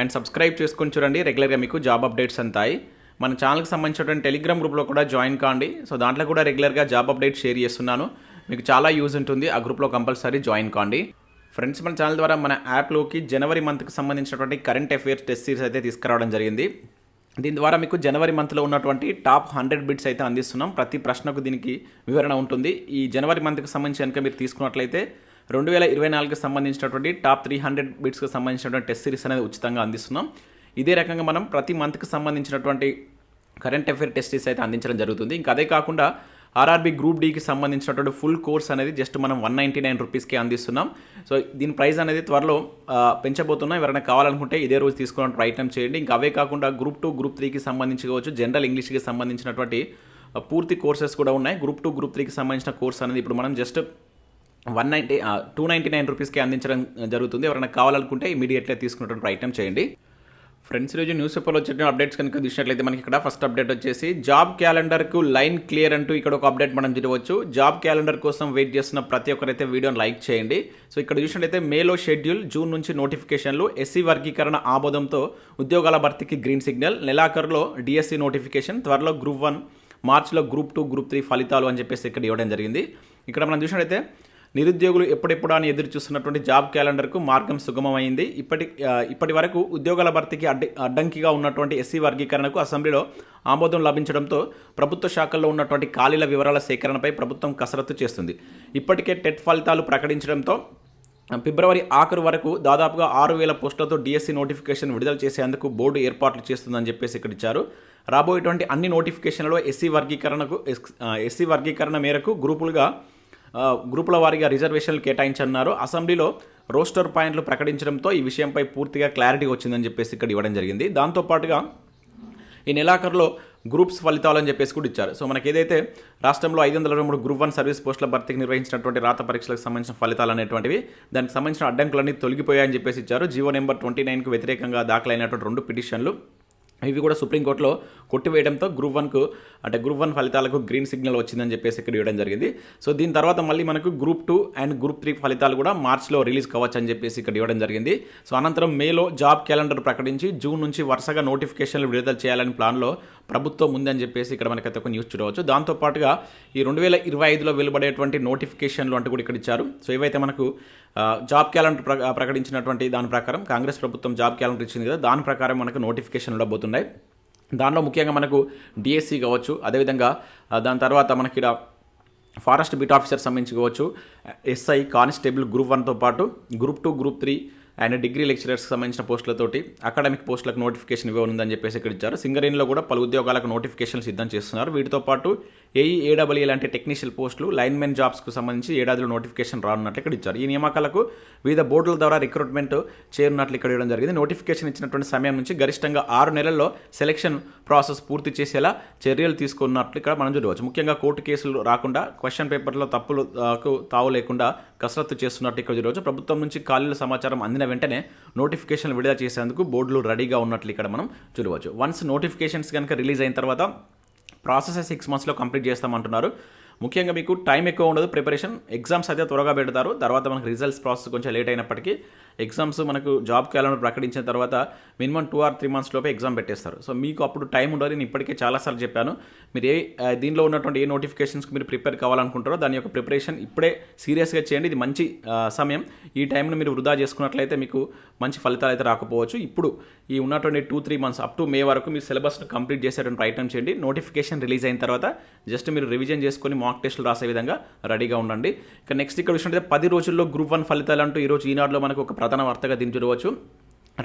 And subscribe చేసుకొని చూడండి. రెగ్యులర్గా మీకు జాబ్ అప్డేట్స్ అంతాయి. మన ఛానల్కి సంబంధించినటువంటి టెలిగ్రామ్ గ్రూప్లో కూడా జాయిన్ కాండి. సో దాంట్లో కూడా రెగ్యులర్గా జాబ్ అప్డేట్ షేర్ చేస్తున్నాను. మీకు చాలా యూజ్ ఉంటుంది. ఆ గ్రూప్లో కంపల్సరీ జాయిన్ కాండి. ఫ్రెండ్స్ మన ఛానల్ ద్వారా మన యాప్లోకి జనవరి మంత్కి సంబంధించినటువంటి కరెంట్ అఫైర్స్ టెస్ట్ సిరీస్ అయితే తీసుకురావడం జరిగింది. దీని ద్వారా మీకు జనవరి మంత్లో ఉన్నటువంటి టాప్ హండ్రెడ్ బిట్స్ అయితే అందిస్తున్నాం. ప్రతి ప్రశ్నకు దీనికి వివరణ ఉంటుంది. ఈ జనవరి మంత్కి సంబంధించి కనుక మీరు తీసుకున్నట్లయితే రెండు వేల ఇరవై నాలుగుకి సంబంధించినటువంటి టాప్ త్రీ హండ్రెడ్ బిట్స్కి సంబంధించినటువంటి టెస్ట్ సిరీస్ అనేది ఉచితంగా అందిస్తున్నాం. ఇదే రకంగా మనం ప్రతి మంత్కి సంబంధించినటువంటి కరెంట్ అఫైర్ టెస్ట్ సిరీస్ అయితే అందించడం జరుగుతుంది. ఇంకా అదే కాకుండా ఆర్ఆర్బీ గ్రూప్ డీకి సంబంధించినటువంటి ఫుల్ కోర్స్ అనేది జస్ట్ మనం వన్ నైంటీ నైన్ రూపీస్కి అందిస్తున్నాం. సో దీని ప్రైస్ అనేది త్వరలో పెంచబోతున్నాం. ఎవరైనా కావాలనుకుంటే ఇదే రోజు తీసుకున్న ప్రయత్నం చేయండి. ఇంకా అవే కాకుండా గ్రూప్ టూ గ్రూప్ త్రీకి సంబంధించి కావచ్చు జనరల్ ఇంగ్లీష్కి సంబంధించినటువంటి పూర్తి కోర్సెస్ కూడా ఉన్నాయి. గ్రూప్ టూ గ్రూప్ త్రీకి సంబంధించిన కోర్స్ అనేది ఇప్పుడు మనం just one ninety two ninety nine రూపీస్కి అందించడం జరుగుతుంది. ఎవరైనా కావాలనుకుంటే ఇమీడియట్లీ తీసుకున్నటువంటి ప్రయత్నం చేయండి. ఫ్రెండ్స్ ఈరోజు న్యూస్ పేపర్లో వచ్చిన అప్డేట్స్ కనుక చూసినట్లయితే మనకి ఇక్కడ ఫస్ట్ అప్డేట్ వచ్చేసి జాబ్ క్యాలెండర్కు లైన్ క్లియర్ అంటూ ఇక్కడ ఒక అప్డేట్ మనం చూడవచ్చు. జాబ్ క్యాలెండర్ కోసం వెయిట్ చేస్తున్న ప్రతి ఒక్కరైతే వీడియోని లైక్ చేయండి. సో ఇక్కడ చూసినట్లయితే మేలో షెడ్యూల్ జూన్ నుంచి నోటిఫికేషన్లు ఎస్సీ వర్గీకరణ ఆమోదంతో ఉద్యోగాల భర్తీకి గ్రీన్ సిగ్నల్ నెలాఖరులో డిఎస్సి నోటిఫికేషన్ త్వరలో గ్రూప్ వన్ మార్చిలో గ్రూప్ టూ గ్రూప్ త్రీ ఫలితాలు అని చెప్పేసి ఇక్కడ ఇవ్వడం జరిగింది. ఇక్కడ మనం చూసినట్లయితే నిరుద్యోగులు ఎప్పుడెప్పుడు అని ఎదురు చూస్తున్నటువంటి జాబ్ క్యాలెండర్కు మార్గం సుగమమైంది. ఇప్పటి ఇప్పటి వరకు ఉద్యోగాల భర్తీకి అడ్డి అడ్డంకిగా ఉన్నటువంటి ఎస్సీ వర్గీకరణకు అసెంబ్లీలో ఆమోదం లభించడంతో ప్రభుత్వ శాఖల్లో ఉన్నటువంటి ఖాళీల వివరాల సేకరణపై ప్రభుత్వం కసరత్తు చేస్తుంది. ఇప్పటికే టెట్ ఫలితాలు ప్రకటించడంతో ఫిబ్రవరి ఆఖరు వరకు దాదాపుగా ఆరు వేల పోస్టులతో డిఎస్సి నోటిఫికేషన్ విడుదల చేసేందుకు బోర్డు ఏర్పాట్లు చేస్తుందని చెప్పేసి ఇక్కడ ఇచ్చారు. రాబోయేటువంటి అన్ని నోటిఫికేషన్లలో ఎస్సీ వర్గీకరణకు ఎస్సీ వర్గీకరణ మేరకు గ్రూపులుగా గ్రూపుల వారీగా రిజర్వేషన్లు కేటాయించన్నారు అసెంబ్లీలో రోస్టర్ పాయింట్లు ప్రకటించడంతో ఈ విషయంపై పూర్తిగా క్లారిటీ వచ్చిందని చెప్పేసి ఇక్కడ ఇవ్వడం జరిగింది. దాంతోపాటుగా ఈ నెలాఖరులో గ్రూప్స్ ఫలితాలు అని చెప్పేసి కూడా ఇచ్చారు. సో మనకి ఏదైతే రాష్ట్రంలో ఐదు వందల మూడు గ్రూప్ వన్ సర్వీస్ పోస్టుల భర్తీకి నిర్వహించినటువంటి రాత పరీక్షలకు సంబంధించిన ఫలితాలు అనేటువంటివి దానికి సంబంధించిన అడ్డంకులన్నీ తొలగిపోయాయని చెప్పేసి ఇచ్చారు. జీవో నెంబర్ ట్వంటీ నైన్కు వ్యతిరేకంగా దాఖలైనటువంటి రెండు పిటిషన్లు. ఇవి కూడా సుప్రీంకోర్టులో కొట్టివేయడంతో గ్రూప్ వన్కు అంటే గ్రూప్ వన్ ఫలితాలకు గ్రీన్ సిగ్నల్ వచ్చిందని చెప్పేసి ఇక్కడ ఇవ్వడం జరిగింది. సో దీని తర్వాత మళ్ళీ మనకు group two and group three ఫలితాలు కూడా మార్చ్లో రిలీజ్ కావచ్చు అని చెప్పేసి ఇక్కడ ఇవ్వడం జరిగింది. సో అనంతరం మేలో జాబ్ క్యాలెండర్ ప్రకటించి జూన్ నుంచి వరుసగా నోటిఫికేషన్లు విడుదల చేయాలని ప్లాన్లో ప్రభుత్వం ఉందని చెప్పేసి ఇక్కడ మనకైతే ఒక న్యూస్ చూడవచ్చు. దాంతోపాటుగా ఈ రెండు వేల ఇరవై ఐదులో వెలువడేటువంటి నోటిఫికేషన్లు అంటూ కూడా ఇక్కడ ఇచ్చారు. సో ఇవైతే మనకు జాబ్ క్యాలెండర్ ప్ర- ప్రకటించినటువంటి దాని ప్రకారం కాంగ్రెస్ ప్రభుత్వం జాబ్ క్యాలెండర్ ఇచ్చింది కదా దాని ప్రకారం మనకు నోటిఫికేషన్ ఉండబోతున్నాయి దానిలో ముఖ్యంగా మనకు డిఎస్సి కావచ్చు అదేవిధంగా దాని తర్వాత మనకి ఇక్కడ ఫారెస్ట్ బీట్ ఆఫీసర్ సంబంధించి కావచ్చు ఎస్ఐ కానిస్టేబుల్ గ్రూప్ వన్తో పాటు group two group three and degree లెక్చరర్స్కి సంబంధించిన పోస్టులతోటి అకాడమిక్ పోస్టులకు నోటిఫికేషన్ ఇవ్వనుందని చెప్పేసి ఇక్కడ ఇచ్చారు. సింగరేణిలో కూడా పలు ఉద్యోగాలకు నోటిఫికేషన్ సిద్ధం చేస్తున్నారు. వీటితో పాటు ఏఈ ఏడబ్ల్యూ లాంటి టెక్నీషియల్ పోస్టులు లైన్మెన్ జాబ్స్కు సంబంధించి ఏడాదిలో నోటిఫికేషన్ రానున్నట్లు ఇక్కడ ఇచ్చారు. ఈ నియామకాలకు వివిధ బోర్డుల ద్వారా రిక్రూట్మెంట్ చేరున్నట్లు ఇక్కడ ఇవ్వడం జరిగింది. నోటిఫికేషన్ ఇచ్చినటువంటి సమయం నుంచి గరిష్టంగా ఆరు నెలల్లో సెలక్షన్ ప్రాసెస్ పూర్తి చేసేలా చర్యలు తీసుకున్నట్లు ఇక్కడ మనం చూడవచ్చు. ముఖ్యంగా కోర్టు కేసులు రాకుండా క్వశ్చన్ పేపర్లో తప్పులు తావు లేకుండా కసరత్తు చేస్తున్నట్టు ఇక్కడ చూడవచ్చు. ప్రభుత్వం నుంచి ఖాళీల సమాచారం అందిన వెంటనే నోటిఫికేషన్ విడుదల చేసేందుకు బోర్డులు రెడీగా ఉన్నట్లు ఇక్కడ మనం చూడవచ్చు. వన్స్ నోటిఫికేషన్స్ కనుక రిలీజ్ అయిన తర్వాత ప్రాసెస్ సిక్స్ మంత్స్లో కంప్లీట్ చేస్తామంటున్నారు. ముఖ్యంగా మీకు టైం ఎక్కువ ఉండదు. ప్రిపరేషన్ ఎగ్జామ్స్ అయితే త్వరగా పెడతారు. తర్వాత మనకు రిజల్ట్స్ ప్రాసెస్ కొంచెం లేట్ అయినప్పటికీ ఎగ్జామ్స్ మనకు జాబ్ క్యాలెండర్ ప్రకటించిన తర్వాత minimum two or three months లోపే ఎగ్జామ్ పెట్టేస్తారు. సో మీకు అప్పుడు టైం ఉండదు నేను ఇప్పటికే చాలాసార్లు చెప్పాను. మీరు ఏ దీనిలో ఉన్నటువంటి ఏ నోటిఫికేషన్స్కి మీరు ప్రిపేర్ కావాలనుకుంటారో దాని యొక్క ప్రిపరేషన్ ఇప్పుడే సీరియస్గా చేయండి. ఇది మంచి సమయం. ఈ టైంను మీరు వృధా చేసుకున్నట్లయితే మీకు మంచి ఫలితాలు అయితే రాకపోవచ్చు. ఇప్పుడు ఈ ఉన్నటువంటి two three months up to May వరకు మీ సిలబస్ను కంప్లీట్ చేసేటువంటి ప్రయత్నం చేయండి. నోటిఫికేషన్ రిలీజ్ అయిన తర్వాత జస్ట్ మీరు రివిజన్ చేసుకొని మాక్ టెస్టులు రాసే విధంగా రెడీగా ఉండండి. ఇక నెక్స్ట్ ఇక్కడ చూసినట్లయితే పది రోజుల్లో గ్రూప్ వన్ ఫలితాలు అంటూ ఈరోజు ఈనాడులో మనకు ఒక ప్రధాన వార్తగా దీన్ని చూడవచ్చు.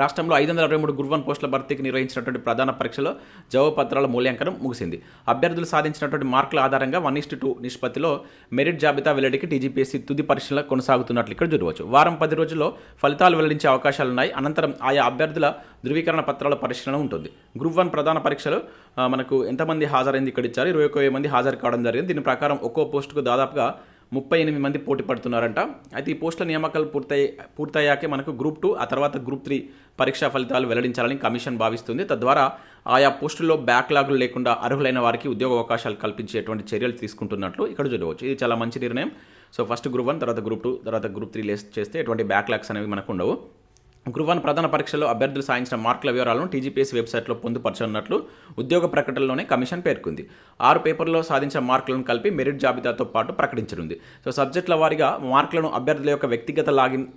రాష్ట్రంలో ఐదు వందల అరవై మూడు గ్రూప్ వన్ పోస్టుల భర్తీకి నిర్వహించినటువంటి ప్రధాన పరీక్షలో జవాబు పత్రాల మూల్యాంకనం ముగిసింది. అభ్యర్థులు సాధించినటువంటి మార్కుల ఆధారంగా వన్ ఇస్ట్ టూ నిష్పత్తిలో మెరిట్ జాబితా వెల్లడికి టీజీపీఎస్సీ తుది పరీక్షలు కొనసాగుతున్నట్లు ఇక్కడ చూడవచ్చు వారం పది రోజుల్లో ఫలితాలు వెల్లడించే అవకాశాలున్నాయి. అనంతరం ఆయా అభ్యర్థుల ధృవీకరణ పత్రాల పరిశీలన ఉంటుంది. గ్రూప్ వన్ ప్రధాన పరీక్షలు మనకు ఎంతమంది హాజరైంది ఇక్కడ ఇచ్చారు? ఇరవై ఒక్క మంది హాజరు కావడం జరిగింది. దీని ప్రకారం ఒక్కో పోస్టుకు దాదాపుగా ముప్పై ఎనిమిది మంది పోటీ పడుతున్నారంట. అయితే ఈ పోస్టుల నియామకాలు పూర్తయి పూర్తయ్యాకే మనకు గ్రూప్ టూ ఆ తర్వాత గ్రూప్ త్రీ పరీక్షా ఫలితాలు వెల్లడించాలని కమిషన్ భావిస్తుంది. తద్వారా ఆయా పోస్టుల్లో బ్యాక్లాగులు లేకుండా అర్హులైన వారికి ఉద్యోగ అవకాశాలు కల్పించేటువంటి చర్యలు తీసుకుంటున్నట్లు ఇక్కడ చూడవచ్చు. ఇది చాలా మంచి నిర్ణయం. సో ఫస్ట్ గ్రూప్ వన్ తర్వాత గ్రూప్ టూ తర్వాత గ్రూప్ త్రీ లేస్ చేస్తే ఎటువంటి బ్యాక్లాగ్స్ అనేవి మనకు ఉండవు. గ్రూప్ వన్ ప్రధాన పరీక్షలో అభ్యర్థులు సాధించిన మార్కుల వివరాలను టీజీపీఎస్సీ వెబ్సైట్లో పొందుపరచనున్నట్లు ఉద్యోగ ప్రకటనలోనే కమిషన్ పేర్కొంది. ఆరు పేపర్లో సాధించిన మార్కులను కలిపి మెరిట్ జాబితాతో పాటు ప్రకటించనుంది. సో సబ్జెక్టుల వారీగా మార్కులను అభ్యర్థుల యొక్క వ్యక్తిగత లాగిన్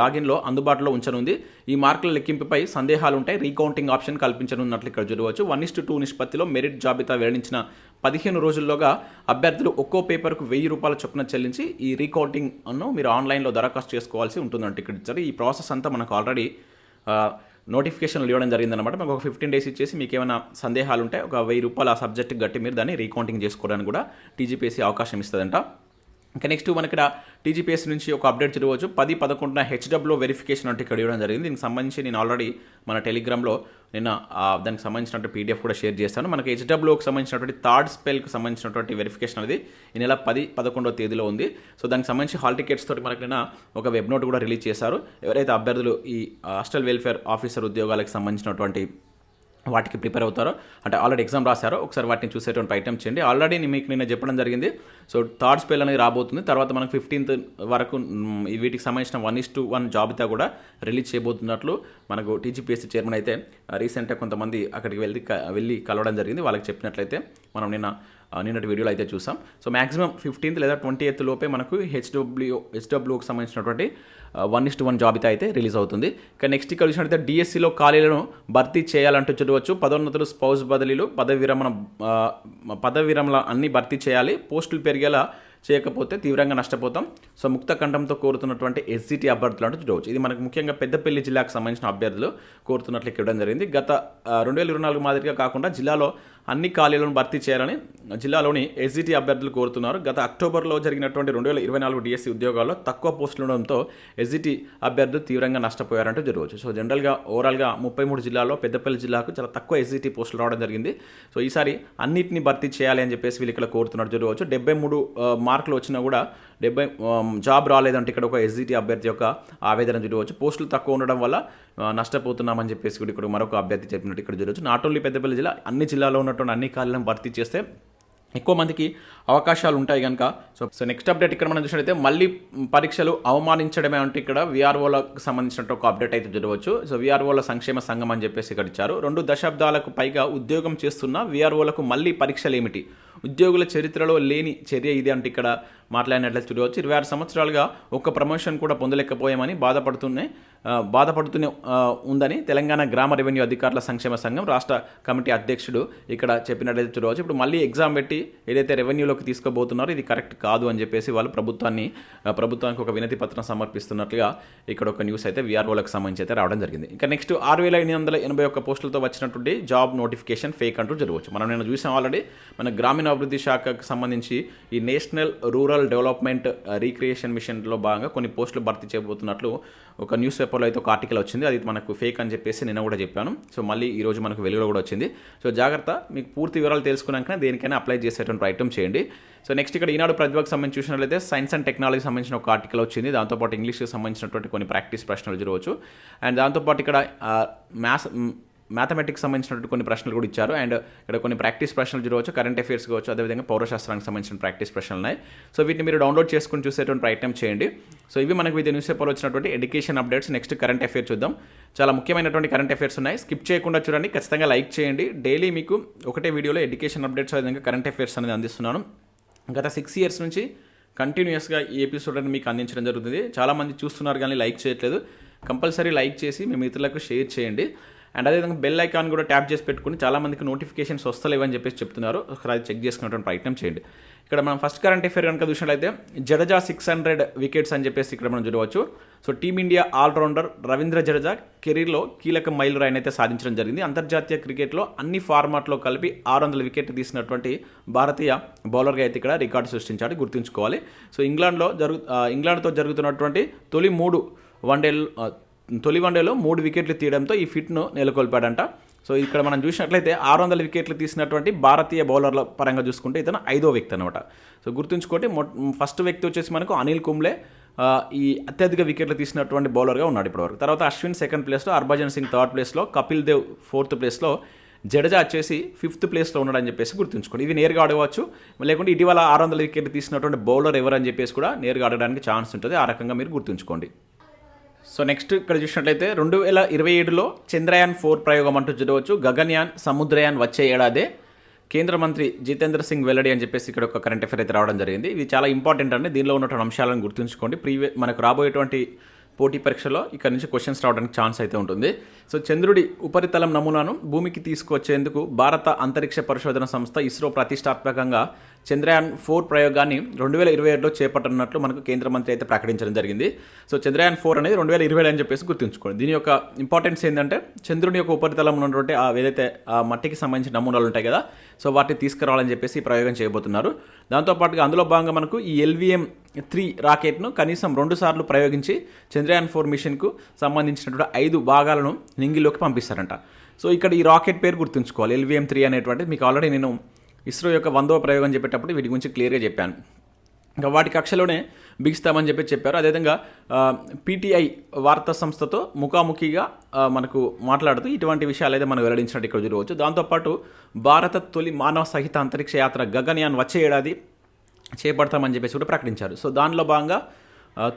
లాగిన్లో అందుబాటులో ఉంచనుంది. ఈ మార్కుల లెక్కింపుపై సందేహాలు రీకౌంటింగ్ ఆప్షన్ కల్పించనున్నట్లు ఇక్కడ చూడవచ్చు. వన్ ఇస్టు టూ నిష్పత్తిలో మెరిట్ జాబితా వెల్లడించిన పదిహేను రోజుల్లోగా అభ్యర్థులు ఒక్కో పేపర్కు వెయ్యి రూపాయల చొప్పున చెల్లించి ఈ రీకౌంటింగ్ అను మీరు ఆన్లైన్లో దరఖాస్తు చేసుకోవాల్సి ఉంటుందంటే ఇక్కడ ఇచ్చారు ఈ ప్రాసెస్ అంతా మనకు ఆల్రెడీ నోటిఫికేషన్లు ఇవ్వడం జరిగిందనమాట మీకు ఒక ఫిఫ్టీన్ డేస్ ఇచ్చేసి మీకు ఏమైనా సందేహాలు ఉంటే ఒక వెయ్యి రూపాయలు ఆ సబ్జెక్ట్ గట్టి మీరు దాన్ని రీకౌంటింగ్ చేసుకోవడానికి కూడా టీజీపీఎస్సీ అవకాశం ఇస్తుందంట. ఇంకా నెక్స్ట్ మనకి ఇక్కడ టీజీపీఎస్ నుంచి ఒక అప్డేట్ చదవచ్చు. పది పదకొండున హెచ్డబ్ల్యూ వెరిఫికేషన్ అంటే ఇక్కడ ఇవ్వడం జరిగింది. దీనికి సంబంధించి నేను ఆల్రెడీ మన టెలిగ్రామ్లో నిన్న దానికి సంబంధించినటువంటి పీడిఎఫ్ కూడా షేర్ చేస్తాను. మనకి హెచ్డబ్ల్యూకి సంబంధించినటువంటి థర్డ్ స్పెల్కి సంబంధించినటువంటి వెరిఫికేషన్ అనేది ఈ నెల పది పదకొండవ తేదీలో ఉంది. సో దానికి సంబంధించి హాల్ టికెట్స్ తోటి మనకి నిన్న ఒక వెబ్ నోట్ కూడా రిలీజ్ చేశారు. ఎవరైతే అభ్యర్థులు ఈ హాస్టల్ వెల్ఫేర్ ఆఫీసర్ ఉద్యోగాలకు సంబంధించినటువంటి వాటికి ప్రిపేర్ అవుతారో అంటే ఆల్రెడీ ఎగ్జామ్ రాశారో ఒకసారి వాటిని చూసేటువంటి ఐటమ్ చేయండి. ఆల్రెడీ మీకు నిన్న చెప్పడం జరిగింది. సో థర్డ్ స్పెల్ అనేది రాబోతుంది. తర్వాత మనకు ఫిఫ్టీన్త్ వరకు వీటికి సంబంధించిన వన్ ఇస్ టు వన్ జాబితా కూడా రిలీజ్ చేయబోతున్నట్లు మనకు టీజీపీఎస్సీ చైర్మన్ అయితే రీసెంట్గా కొంతమంది అక్కడికి వెళ్ళి వెళ్ళి కలవడం జరిగింది. వాళ్ళకి చెప్పినట్లయితే మనం నిన్న నిన్నటి వీడియోలో అయితే చూసాం. సో మాక్సిమం ఫిఫ్టీన్త్ లేదా ట్వంటీ ఎయిత్ లోపే మనకు హెచ్డబ్ల్యూ హెచ్డబ్ల్యూకి సంబంధించినటువంటి వన్ ఇస్ట్ వన్ జాబితా అయితే రిలీజ్ అవుతుంది. ఇక నెక్స్ట్ ఇక్కడ చూసినట్లయితే డిఎస్సిలో ఖాళీలను భర్తీ చేయాలంటూ చూడవచ్చు పదోన్నతులు స్పౌస్ బదిలీలు పదవి విరమణ పదవి విరమణ అన్ని భర్తీ చేయాలి. పోస్టులు జరిగేలా చేయకపోతే తీవ్రంగా నష్టపోతాం. సో ముక్త కంఠంతో కోరుతున్నటువంటి ఎస్సిటీ అభ్యర్థులు అంటూ చూడవచ్చు. ఇది మనకు ముఖ్యంగా పెద్దపల్లి జిల్లాకు సంబంధించిన అభ్యర్థులు కోరుతున్నట్లు ఇవ్వడం జరిగింది. గత రెండు వేల ఇరవై నాలుగు మాదిరిగా కాకుండా జిల్లాలో అన్ని ఖాళీలను భర్తీ చేయాలని జిల్లాలోని ఎస్జిటి అభ్యర్థులు కోరుతున్నారు. గత అక్టోబర్లో జరిగినటువంటి రెండు వేల ఇరవై నాలుగు డిఎస్సి ఉద్యోగాల్లో తక్కువ పోస్టులు ఉండడంతో ఎస్జిటి అభ్యర్థులు తీవ్రంగా నష్టపోయారంటూ జరగవచ్చు సో జనరల్గా ఓవరాల్గా ముప్పై మూడు జిల్లాల్లో పెద్దపల్లి జిల్లాకు చాలా తక్కువ ఎస్జిటి పోస్టులు రావడం జరిగింది. సో ఈసారి అన్నింటిని భర్తీ చేయాలి అని చెప్పేసి వీళ్ళు ఇక్కడ కోరుతున్నట్టు జరగవచ్చు డెబ్బై మూడు మార్కులు వచ్చినా కూడా డెబ్బై జాబ్ రాలేదంటే ఇక్కడ ఒక ఎస్జిటి అభ్యర్థి యొక్క ఆవేదన జరగవచ్చు పోస్టులు తక్కువ ఉండడం వల్ల నష్టపోతున్నామని చెప్పేసి కూడా ఇక్కడ మరొక అభ్యర్థి చెప్పినట్టు ఇక్కడ చూడవచ్చు నాట్ ఓన్లీ పెద్దపల్లి జిల్లా అన్ని జిల్లాలో ఉన్నటువంటి అన్ని ఖాళీలను భర్తీ చేస్తే ఎక్కువ మందికి అవకాశాలు ఉంటాయి కనుక సో సో నెక్స్ట్ అప్డేట్ ఇక్కడ మనం చూసినట్టయితే మళ్ళీ పరీక్షలు అవమానించడమే అంటే ఇక్కడ విఆర్ఓలకు సంబంధించినట్టు ఒక అప్డేట్ అయితే చూడవచ్చు సో విఆర్ఓల సంక్షేమ సంఘం అని చెప్పేసి ఇక్కడ ఇచ్చారు. రెండు దశాబ్దాలకు పైగా ఉద్యోగం చేస్తున్న విఆర్ఓలకు మళ్ళీ పరీక్షలు ఏమిటి? ఉద్యోగుల చరిత్రలో లేని చర్య ఇది అంటే ఇక్కడ మాట్లాడినట్లయితే చూడవచ్చు. ఇరవై ఆరు సంవత్సరాలుగా ఒక్క ప్రమోషన్ కూడా పొందలేకపోయామని బాధపడుతూనే బాధపడుతూనే ఉందని తెలంగాణ గ్రామ రెవెన్యూ అధికారుల సంక్షేమ సంఘం రాష్ట్ర కమిటీ అధ్యక్షుడు ఇక్కడ చెప్పినట్లయితే చూడవచ్చు. ఇప్పుడు మళ్ళీ ఎగ్జామ్ పెట్టి ఏదైతే రెవెన్యూలోకి తీసుకోబోతున్నారో ఇది కరెక్ట్ కాదు అని చెప్పేసి వాళ్ళు ప్రభుత్వాన్ని ప్రభుత్వానికి ఒక వినతి పత్రం సమర్పిస్తున్నట్లుగా ఇక్కడ ఒక న్యూస్ అయితే విఆర్ఓలకు సంబంధించి అయితే రావడం జరిగింది. ఇంకా నెక్స్ట్ ఆరు వేల ఎనిమిది వందల ఎనభై ఒక్క పోస్టులతో వచ్చినటువంటి జాబ్ నోటిఫికేషన్ ఫేక్ అంటూ జరగవచ్చు. మనం నేను చూసాం ఆల్రెడీ మన గ్రామీణ అభివృద్ధి శాఖకు సంబంధించి ఈ నేషనల్ రూరల్ డెవలప్మెంట్ రీక్రియేషన్ మిషన్లో భాగంగా కొన్ని పోస్టులు భర్తీ చేయబోతున్నట్లు ఒక న్యూస్ పేపర్లో అయితే ఒక ఆర్టికల్ వచ్చింది. అది మనకు ఫేక్ అని చెప్పేసి నేను కూడా చెప్పాను. సో మళ్ళీ ఈరోజు మనకు వెలుగులో కూడా వచ్చింది. సో జాగ్రత్త మీకు పూర్తి వివరాలు తెలుసుకున్నాకనే దేనికైనా అప్లై చేసేటువంటి ప్రయత్నం చేయండి. సో నెక్స్ట్ ఇక్కడ ఈనాడు ప్రతిభకు సంబంధించి చూసినట్లయితే సైన్స్ అండ్ టెక్నాలజీ సంబంధించిన ఒక ఆర్టికల్ వచ్చింది. దాంతోపాటు ఇంగ్లీష్కి సంబంధించినటువంటి కొన్ని ప్రాక్టీస్ ప్రశ్నలు చూడవచ్చు అండ్ దాంతోపాటు ఇక్కడ మ్యాథ్స్ మ్యాథమెటిక్స్ సంబంధించినటువంటి కొన్ని ప్రశ్నలు కూడా ఇచ్చారు. అండ్ ఇక్కడ కొన్ని ప్రాక్టీస్ ప్రశ్నలు చూడవచ్చు కరెంట్ అఫైర్స్ కావచ్చు అదేవిధంగా పౌరశాస్త్రానికి సంబంధించిన ప్రాక్టీస్ ప్రశ్నలు ఉన్నాయి. సో వీటిని మీరు డౌన్లోడ్ చేసుకుని చూసేటువంటి ప్రయత్నం చేయండి. సో ఇవి మనకు వివిధ న్యూస్ పేపర్లో వచ్చినటువంటి education updates next current affair చూద్దాం. చాలా ముఖ్యమైనటువంటి కరెంట్ అఫైర్స్ ఉన్నాయి. స్కిప్ చేయకుండా చూడండి. ఖచ్చితంగా లైక్ చేయండి. డైలీ మీకు ఒకటే వీడియోలో ఎడ్యుకేషన్ అప్డేట్స్ అదేవిధంగా కరెంట్ అఫైర్స్ అనేది అందిస్తున్నాను. గత సిక్స్ ఇయర్స్ నుంచి కంటిన్యూస్గా ఈ ఎపిసోడ్ అని మీకు అందించడం జరుగుతుంది. చాలామంది చూస్తున్నారు కానీ లైక్ చేయట్లేదు. కంపల్సరీ లైక్ చేసి మీ మిత్రులకు షేర్ చేయండి. అండ్ అదేవిధంగా బెల్ ఐకాన్ కూడా ట్యాప్ చేసి పెట్టుకుని చాలామందికి నోటిఫికేషన్స్ వస్తలేవని చెప్పేసి చెప్తున్నారు. ఒకసారి అది చెక్ చేసుకునేటువంటి ప్రయత్నం చేయండి. ఇక్కడ మనం ఫస్ట్ కరెంట్ అఫేర్ కనుక చూసినట్లయితే జడేజా సిక్స్ హండ్రెడ్ వికెట్స్ అని చెప్పేసి ఇక్కడ మనం చూడవచ్చు. So team India allrounder Ravindra Jadeja కెరీర్లో కీలక మైలురాయిని అయితే సాధించడం జరిగింది. అంతర్జాతీయ క్రికెట్లో అన్ని ఫార్మాట్లో కలిపి ఆరు వందల వికెట్ తీసినటువంటి భారతీయ బౌలర్గా అయితే ఇక్కడ రికార్డు సృష్టించాడు. గుర్తుంచుకోవాలి. సో ఇంగ్లాండ్లో జరుగు ఇంగ్లాండ్తో జరుగుతున్నటువంటి తొలి మూడు వన్డేలు తొలి వన్డేలో మూడు వికెట్లు తీయడంతో ఈ ఫిట్ను నెలకొల్పాడంట. సో ఇక్కడ మనం చూసినట్లయితే ఆరు వందల వికెట్లు తీసినటువంటి భారతీయ బౌలర్ల పరంగా చూసుకుంటే ఇతను ఐదో వ్యక్తి అనమాట సో గుర్తుంచుకోండి మొ ఫస్ట్ వ్యక్తి వచ్చేసి మనకు అనిల్ కుంబ్లే ఈ అత్యధిక వికెట్లు తీసినటువంటి బౌలర్గా ఉన్నాడు ఇప్పటివరకు. తర్వాత అశ్విన్ సెకండ్ ప్లేస్లో హర్భజన్ సింగ్ థర్డ్ ప్లేస్లో కపిల్ దేవ్ ఫోర్త్ ప్లేస్లో జడేజా వచ్చేసి ఫిఫ్త్ ప్లేస్లో ఉన్నాడని చెప్పేసి గుర్తుంచుకోండి. ఇవి నేరుగా ఆడవచ్చు. లేకుంటే ఇటీవల ఆరు వందల వికెట్లు తీసినటువంటి బౌలర్ ఎవరని చెప్పేసి కూడా నేరుగా ఆడడానికి ఛాన్స్ ఉంటుంది. ఆ రకంగా మీరు గుర్తుంచుకోండి. సో నెక్స్ట్ ఇక్కడ చూసినట్లయితే రెండు వేల ఇరవై ఏడులో చంద్రయాన్ ఫోర్ ప్రయోగం అంటూ చూడవచ్చు గగన్యాన్ సముద్రయాన్ వచ్చే ఏడాదే కేంద్ర మంత్రి జితేంద్ర సింగ్ వెల్లడి అని చెప్పేసి ఇక్కడ ఒక కరెంట్ అఫేర్ అయితే రావడం జరిగింది. ఇది చాలా ఇంపార్టెంట్ అండి. దీనిలో ఉన్నటువంటి అంశాలను గుర్తుంచుకోండి. ప్రీవియ మనకు రాబోయేటువంటి పోటీ పరీక్షలో ఇక్కడ నుంచి క్వశ్చన్స్ రావడానికి ఛాన్స్ అయితే ఉంటుంది. సో చంద్రుడి ఉపరితలం నమూనాను భూమికి తీసుకొచ్చేందుకు భారత అంతరిక్ష పరిశోధన సంస్థ ఇస్రో ప్రతిష్టాత్మకంగా చంద్రయాన్ ఫోర్ ప్రయోగాన్ని రెండు వేల ఇరవై ఏడులో చేపట్టనున్నట్లు మనకు కేంద్ర మంత్రి అయితే ప్రకటించడం జరిగింది. సో చంద్రయాన్ ఫోర్ అనేది రెండు వేల ఇరవై ఏడు అని చెప్పేసి గుర్తుంచుకోండి. దీని యొక్క ఇంపార్టెన్స్ ఏంటంటే చంద్రుని యొక్క ఉపరితలం ఉన్నటువంటి ఆ ఏదైతే ఆ మట్టికి సంబంధించిన నమూనాలు ఉంటాయి కదా సో వాటిని తీసుకురావాలని చెప్పేసి ఈ ప్రయోగం చేయబోతున్నారు. దాంతోపాటుగా అందులో భాగంగా మనకు ఈ ఎల్విఎం త్రీ రాకెట్ను కనీసం రెండు సార్లు ప్రయోగించి చంద్రయాన్ ఫోర్ మిషన్కు సంబంధించినటువంటి ఐదు భాగాలను నింగిలోకి పంపిస్తారంట. సో ఇక్కడ ఈ రాకెట్ పేరు గుర్తుంచుకోవాలి. ఎల్విఎం త్రీ అనేటువంటిది మీకు ఆల్రెడీ నేను ఇస్రో యొక్క వందో ప్రయోగం చెప్పేటప్పుడు వీటి గురించి క్లియర్గా చెప్పాను. ఇంకా వాటి కక్షలోనే బిగిస్తామని చెప్పి చెప్పారు. అదేవిధంగా పీటీఐ వార్తా సంస్థతో ముఖాముఖిగా మనకు మాట్లాడుతూ ఇటువంటి విషయాలు అయితే మనం వెల్లడించినట్టు ఇక్కడ చూడవచ్చు. దాంతోపాటు భారత తొలి మానవ సహిత అంతరిక్ష యాత్ర గగన్యాన్ వచ్చే ఏడాది చేపడతామని చెప్పేసి కూడా ప్రకటించారు. సో దానిలో భాగంగా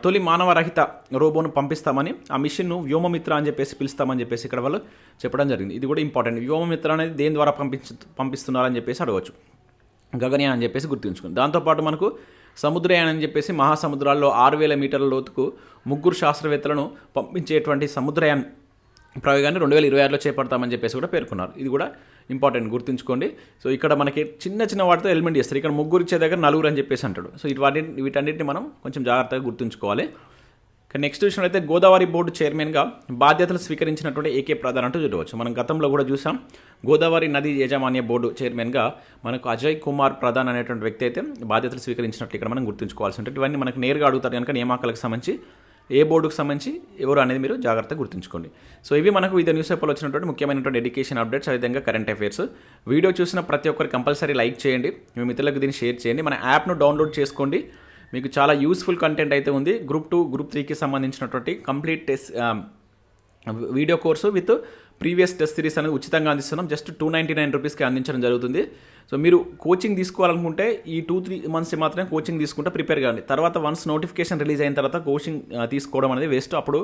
తొలి మానవరహిత రోబోను పంపిస్తామని ఆ మిషన్ను వ్యోమమిత్ర అని చెప్పేసి పిలుస్తామని చెప్పేసి ఇక్కడ వాళ్ళు చెప్పడం జరిగింది. ఇది కూడా ఇంపార్టెంట్ వ్యోమమిత్ర అనేది దేని ద్వారా పంపించ పంపిస్తున్నారని చెప్పేసి అడగవచ్చు గగనయాన్ అని చెప్పేసి గుర్తుంచుకుంది దాంతోపాటు మనకు సముద్రయాన్ అని చెప్పేసి మహాసముద్రాల్లో ఆరు వేల మీటర్ల లోతుకు ముగ్గురు శాస్త్రవేత్తలను పంపించేటువంటి సముద్రయాన్ ప్రయోగాన్ని రెండు వేల ఇరవై ఆరులో చేపడతామని చెప్పేసి కూడా పేర్కొన్నారు. ఇది కూడా ఇంపార్టెంట్ గుర్తుంచుకోండి. సో ఇక్కడ మనకి చిన్న చిన్న వాటితో ఎలిమెంట్ చేస్తారు. ఇక్కడ ముగ్గురు ఇచ్చే దగ్గర నలుగురు అని చెప్పేసి అంటాడు. సో ఇటు వాటి వీటన్నిటిని మనం కొంచెం జాగ్రత్తగా గుర్తుంచుకోవాలి. నెక్స్ట్ విషయంలో అయితే గోదావరి బోర్డు చైర్మన్గా బాధ్యతలు స్వీకరించినటువంటి ఏకే ప్రధాన్ అంటూ చూడవచ్చు. మనం గతంలో కూడా చూసాం. గోదావరి నది యాజమాన్య బోర్డు చైర్మన్గా మనకు అజయ్ కుమార్ ప్రధాన్ అనేటువంటి వ్యక్తి అయితే బాధ్యతలు స్వీకరించినట్లు ఇక్కడ మనం గుర్తుంచుకోవాల్సి ఉంటుంది. ఇవన్నీ మనకు నేరుగా అడుగుతారు కనుక నియామకాలకు సంబంధించి ఏ బోర్డుకు సంబంధించి ఎవరు అనేది మీరు జాగ్రత్తగా గుర్తుంచుకోండి. సో ఇవి మనకు వివిధ న్యూస్ పేపర్లో వచ్చినటువంటి ముఖ్యమైనటువంటి ఎడ్యుకేషన్ అప్డేట్స్ అదేవిధంగా కరెంట్ అఫైర్స్ వీడియో చూసిన ప్రతి ఒక్కరు కంపల్సరీ లైక్ చేయండి. మీ మిత్రులకు దీన్ని షేర్ చేయండి. మన యాప్ను డౌన్లోడ్ చేసుకోండి. మీకు చాలా యూస్ఫుల్ కంటెంట్ అయితే ఉంది. గ్రూప్ టూ గ్రూప్ త్రీకి సంబంధించినటువంటి complete test video course with previous test series అనేది ఉచితంగా అందిస్తున్నాం. జస్ట్ టూ నైంటీ నైన్ రూపీస్కి అందించడం జరుగుతుంది. సో మీరు కోచింగ్ తీసుకోవాలనుకుంటే ఈ టూ త్రీ మంత్స్ మాత్రమే కోచింగ్ తీసుకుంటే ప్రిపేర్ కాండి. తర్వాత వన్స్ నోటిఫికేషన్ రిలీజ్ అయిన తర్వాత కోచింగ్ తీసుకోవడం అనేది వేస్ట్. అప్పుడు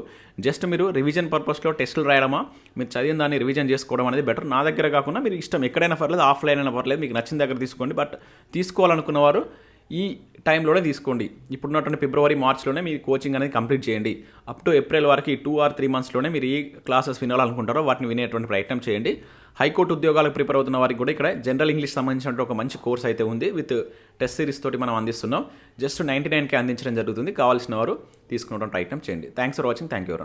జస్ట్ మీరు రివిజన్ పర్పస్లో టెస్టులు రాయడమా మీరు చదివిన దాన్ని రివిజన్ చేసుకోవడం అనేది బెటర్. నా దగ్గర కాకుండా మీరు ఇష్టం ఎక్కడైనా పర్లేదు ఆఫ్లైన్ అయినా పర్లేదు మీకు నచ్చిన దగ్గర తీసుకోండి. బట్ తీసుకోవాలనుకున్న వారు ఈ టైంలోనే తీసుకోండి. ఇప్పుడున్నటువంటి ఫిబ్రవరి మార్చ్లోనే మీరు కోచింగ్ అనేది కంప్లీట్ చేయండి. అప్ టు ఏప్రిల్ వరకు టూ ఆర్ త్రీ మంత్స్లోనే మీరు ఏ క్లాసెస్ వినాలనుకుంటారో వాటిని వినేటువంటి ప్రయత్నం చేయండి. హైకోర్టు ఉద్యోగాలకు ప్రిపేర్ అవుతున్న వారికి కూడా ఇక్కడ జనరల్ ఇంగ్లీష్ సంబంధించిన ఒక మంచి కోర్స్ అయితే ఉంది. విత్ టెస్ట్ సిరీస్ తోటి మనం అందిస్తున్నాం. జస్ట్ నైంటీ నైన్కి అందించడం జరుగుతుంది. కావాల్సిన వారు తీసుకునే ప్రయత్నం చేయండి. Thanks for watching thank you